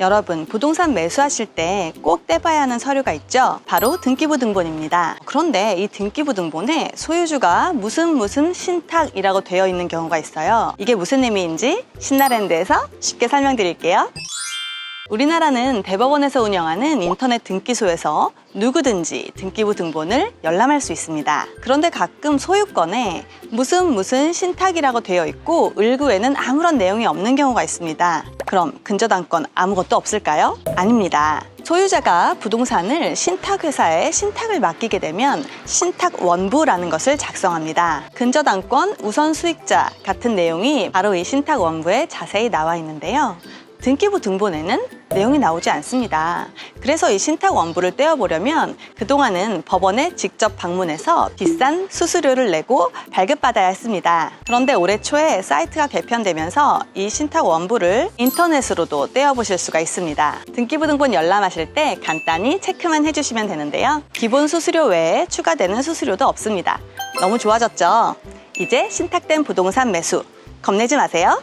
여러분, 부동산 매수하실 때 꼭 떼봐야 하는 서류가 있죠? 바로 등기부 등본입니다. 그런데 이 등기부 등본에 소유주가 무슨 무슨 신탁이라고 되어 있는 경우가 있어요. 이게 무슨 의미인지 신나랜드에서 쉽게 설명드릴게요. 우리나라는 대법원에서 운영하는 인터넷 등기소에서 누구든지 등기부 등본을 열람할 수 있습니다. 그런데 가끔 소유권에 무슨 무슨 신탁이라고 되어 있고 을구에는 아무런 내용이 없는 경우가 있습니다. 그럼 근저당권 아무것도 없을까요? 아닙니다. 소유자가 부동산을 신탁회사에 신탁을 맡기게 되면 신탁원부라는 것을 작성합니다. 근저당권, 우선 수익자 같은 내용이 바로 이 신탁원부에 자세히 나와 있는데요. 등기부 등본에는 내용이 나오지 않습니다. 그래서 이 신탁 원부를 떼어보려면 그동안은 법원에 직접 방문해서 비싼 수수료를 내고 발급받아야 했습니다. 그런데 올해 초에 사이트가 개편되면서 이 신탁 원부를 인터넷으로도 떼어보실 수가 있습니다. 등기부 등본 열람하실 때 간단히 체크만 해주시면 되는데요. 기본 수수료 외에 추가되는 수수료도 없습니다. 너무 좋아졌죠? 이제 신탁된 부동산 매수 겁내지 마세요.